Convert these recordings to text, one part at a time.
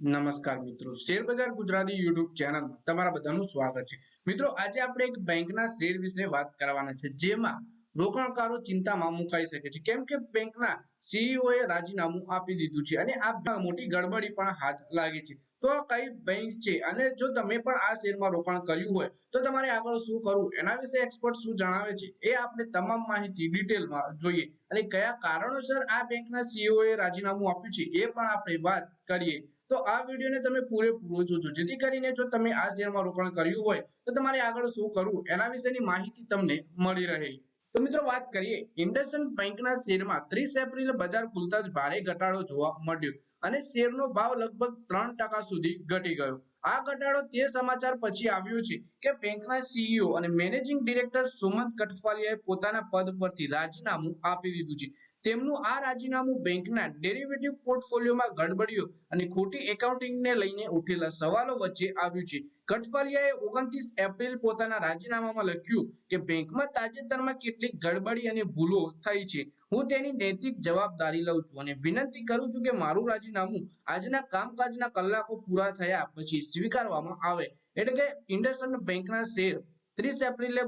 નમસ્કાર મિત્રો. શેર બજાર ગુજરાતી યુટ્યુબ ચેનલમાં તમારા બધાનું સ્વાગત છે. મિત્રો, આજે આપણે એક બેંકના શેર વિશે વાત કરવાના છે, જેમાં રોકાણકારો ચિંતામાં મુકાઈ શકે છે. કેમ કે બેંકના સીઈઓ એ રાજીનામું આપી દીધું છે અને આ મોટી ગડબડી પણ હાથ લાગી છે. તો કઈ બેંક છે? અને જો તમે પણ આ શેરમાં રોકાણ કર્યું હોય, તો તમારે આગળ શું કરવું? એના વિશે એક્સપર્ટ શું જણાવે છે? એ આપણે તમામ માહિતી ડિટેલમાં જોઈએ. અને કયા કારણોસર આ બેંકના સીઈઓ એ રાજીનામું આપ્યું છે એ પણ આપણે વાત કરીએ. તો આ વિડીયોને તમે પૂરેપૂરો જોજો. જેથી કરીને જો તમે આ શેરમાં રોકાણ કર્યું હોય, તો તમારે આગળ શું કરવું? એના વિશેની માહિતી તમને મળી રહે. તો મિત્રો વાત કરીએ, ઇન્ડસઇન્ડ બેંકના શેરમાં ત્રીસ એપ્રિલે બજાર ખુલતા જ ભારે ઘટાડો જોવા મળ્યો અને શેરનો ભાવ લગભગ ત્રણ ટકા સુધી ઘટી ગયો. આ ઘટાડો તે સમાચાર પછી આવ્યો છે કે બેંકના સીઈઓ અને મેનેજિંગ ડિરેક્ટર સુમંત કઠવાલિયાએ પોતાના પદ પરથી રાજીનામું આપી દીધું છે. તેમનું આ રાજીનામું બેંકના ડેરિવેટિવ પોર્ટફોલિયોમાં ગડબડીઓ અને ખોટી એકાઉન્ટિંગને લઈને ઉઠેલા સવાલો વચ્ચે આવ્યું છે. કઠવાલિયાએ ઓગણત્રીસ એપ્રિલ પોતાના રાજીનામામાં લખ્યું કે બેંકમાં તાજેતરમાં કેટલીક ગડબડી અને ભૂલો થઈ છે. હું તેની નૈતિક જવાબદારી લઉં છું અને વિનંતી કરું છું કે મારું રાજીનામું આજના કામકાજના કલાકો પૂરા થયા પછી સ્વીકારવામાં આવે. એટલે કે ઇન્ડસઇન્ડ બેંકના શેર ત્રીસ એપ્રિલે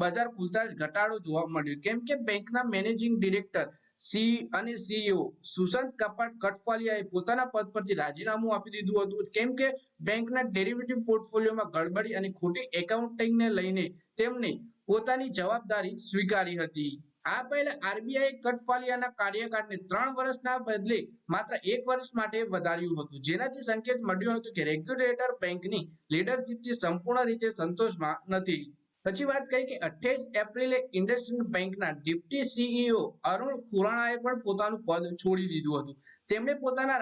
બજાર ખુલતા જ ઘટાડો જોવા મળ્યો. કેમ કે બેંકના મેનેજિંગ ડિરેક્ટર સી અને સીઈઓ સુશાંત કપાટ કટફાલિયાએ પોતાના પદ પરથી રાજીનામું આપી દીધું હતું. કેમ કે બેંકના ડેરિવેટિવ પોર્ટફોલિયોમાં ગડબડી અને ખોટી એકાઉન્ટિંગને લઈને તેમણે પોતાની જવાબદારી સ્વીકારી હતી. આ પહેલા આરબીઆઈ કટફાલિયાના કાર્યકાળને ત્રણ વર્ષના બદલે માત્ર એક વર્ષ માટે વધાર્યું હતું. જેનાથી સંકેત મળ્યો હતો કે રેગ્યુલેટર બેંકની લીડરશીપથી સંપૂર્ણ રીતે સંતોષમાં નથી. પછી વાત કરી કે અઠ્યાવીસ એપ્રિલે ઇન્ડસઇન્ડ બેંકના ડિપ્ટી સીઈઓ અરુણ ખુરાણાએ પણ પોતાનું પદ છોડી દીધું હતું. તેમણે પોતાના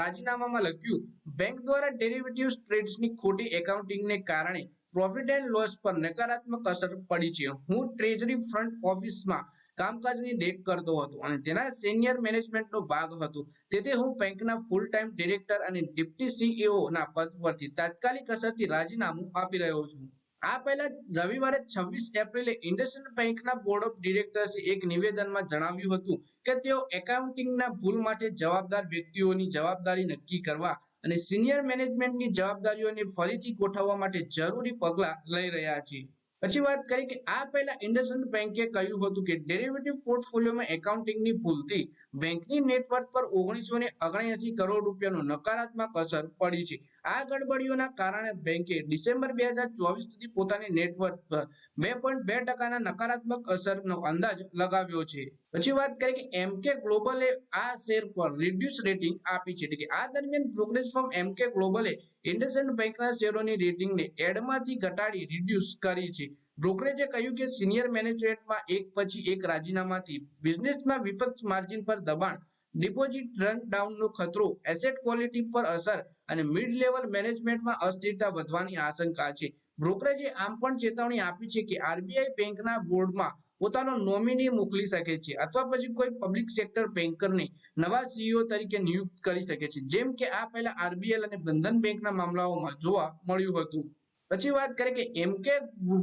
રાજીનામામાં લખ્યું, બેંક દ્વારા ડેરિવેટિવ ટ્રેડ્સની ખોટી એકાઉન્ટિંગને કારણે પ્રોફિટ એન્ડ લોસ પર નકારાત્મક અસર પડી છે. હું ટ્રેઝરી ફ્રન્ટ ઓફિસમાં કામકાજની દેખ કરતો હતો અને તેના સિનિયર મેનેજમેન્ટનો ભાગ હતો. તેથી હું બેંકના ફૂલ ટાઈમ ડિરેક્ટર અને ડિપ્ટી સીઈઓના પદ પરથી તાત્કાલિક અસરથી રાજીનામું આપી રહ્યો છું. આ પહેલા રવિવારે છવ્વીસ એપ્રિલે ઇન્ડસ્ટ્રીયલ બેંકના બોર્ડ ઓફ ડિરેક્ટર્સે એક નિવેદનમાં જણાવ્યું હતું કે તેઓ એકાઉન્ટિંગના ભૂલ માટે જવાબદાર વ્યક્તિઓની જવાબદારી નક્કી કરવા અને સિનિયર મેનેજમેન્ટની જવાબદારીઓને ફરીથી ગોઠવવા માટે જરૂરી પગલાં લઈ રહ્યા છે. પછી વાત કરી કે આ પહેલા ઇન્ડસઇન્ડ બેંકે કહ્યું હતું કે ડેરિવેટિવ પોર્ટફોલિયોમાં એકાઉન્ટિંગની ભૂલથી બેંકની નેટવર્ક પર ઓગણીસો ને ઓગણએસી કરોડ રૂપિયાનો નકારાત્મક અસર પડી છે. આ ગડબડીઓના કારણે બેંકે ડિસેમ્બર બે હજાર ચોવીસ સુધી પોતાની નેટવર્ક પર બે પોઈન્ટ બે ટકાના નકારાત્મક અસરનો અંદાજ લગાવ્યો છે. પછી વાત કરીએ કે એમકે ગ્લોબલે આ શેર પર રિડ્યુસ રેટિંગ આપી છે. એટલે કે આ દરમિયાન બ્રોકરેજ ફોર્મ એમકે ગ્લોબલે ઇન્ડસઇન્ડ બેંકના શેરોની રેટિંગને એડમાંથી ઘટાડી રિડ્યુસ કરી છે. બ્રોકરેજે કહ્યું કે સિનિયર મેનેજમેન્ટમાં એક પછી એક રાજીનામાથી બિઝનેસમાં વિપક્ષ માર્જિન પર દબાણ, ડિપોઝિટ રન ડાઉનનો ખતરો એસેટ ક્વોલિટી પર અસર અને મિડ લેવલ મેનેજમેન્ટમાં અસ્થિરતા વધવાની આશંકા છે. બ્રોકરેજે આમ પણ ચેતવણી આપી છે કે આરબીઆઈ બેંકના બોર્ડમાં પોતાનો નોમિની મોકલી શકે છે અથવા પછી કોઈ પબ્લિક સેક્ટર બેન્કરને નવા સીઈઓ તરીકે નિયુક્ત કરી શકે છે. જેમ કે આ પહેલા આરબીએલ અને બંધન બેંકના મામલાઓમાં જોવા મળ્યું હતું. પછી વાત કરીએ કે એમકે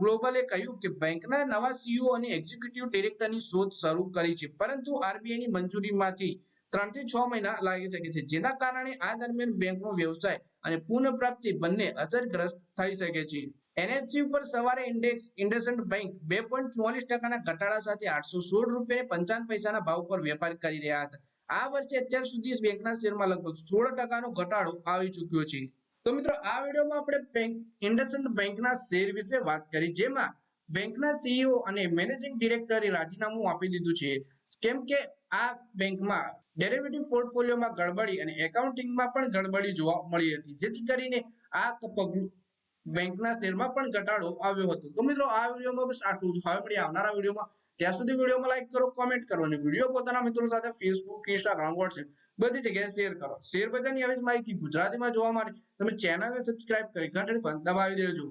ગ્લોબલે કહ્યું કે બેંકના નવા સીઈઓ અને એક્ઝિક્યુટિવ ડિરેક્ટરની શોધ શરૂ કરી છે. પરંતુ આરબીઆઈની મંજૂરીમાંથી ત્રણથી છ મહિના લાગી શકે છે. જેના કારણે આ દરમિયાન બેંકનો વ્યવસાય અને પુનઃપ્રાપ્તિ બંને અસરગ્રસ્ત થઈ શકે છે. એનએસસી ઉપર સવારે ઇન્ડેક્સ, ઇન્ડસઇન્ડ બેંક બે પોઈન્ટ ચોલીસ ટકાના ઘટાડા સાથે આઠસો સોળ રૂપિયા પંચાવન પૈસાના ભાવ પર વેપાર કરી રહ્યા હતા. આ વર્ષે અત્યાર સુધી બેંકના શેરમાં લગભગ સોળ ટકાનો ઘટાડો આવી ચૂક્યો છે. તો મિત્રો, આ વિડીયોમાં આપણે બેંક ઇન્ડસઇન્ડ બેંકના શેર વિશે વાત કરી, જેમાં બેંકના સીઈઓ અને મેનેજિંગ ડિરેક્ટરે રાજીનામું આપી દીધું છે. કેમ કે આ બેંકમાં ડેરિવેટિવ પોર્ટફોલિયોમાં ગડબડી અને એકાઉન્ટિંગમાં પણ ગડબડી જોવા મળી હતી. જેથી કરીને આ પગલું બેંકના શેરમાં પણ ઘટાડો આવ્યો હતો. તો મિત્રો, આ વિડીયોમાં બસ આટલું જ. હવે મળી આવનારા વિડીયોમાં. ત્યાં સુધી વિડીયોમાં લાઈક કરો કોમેન્ટ કરો અને વીડિયો પોતાના મિત્રો સાથે ફેસબુક ઇન્સ્ટાગ્રામ વોટ્સએપ બધી જગ્યાએ શેર કરો. શેર બજારની આવી જ માહિતી ગુજરાતીમાં જોવા માટે. તમે ચેનલને સબસ્ક્રાઇબ કરી ઘંટડી પણ દબાવી દેજો.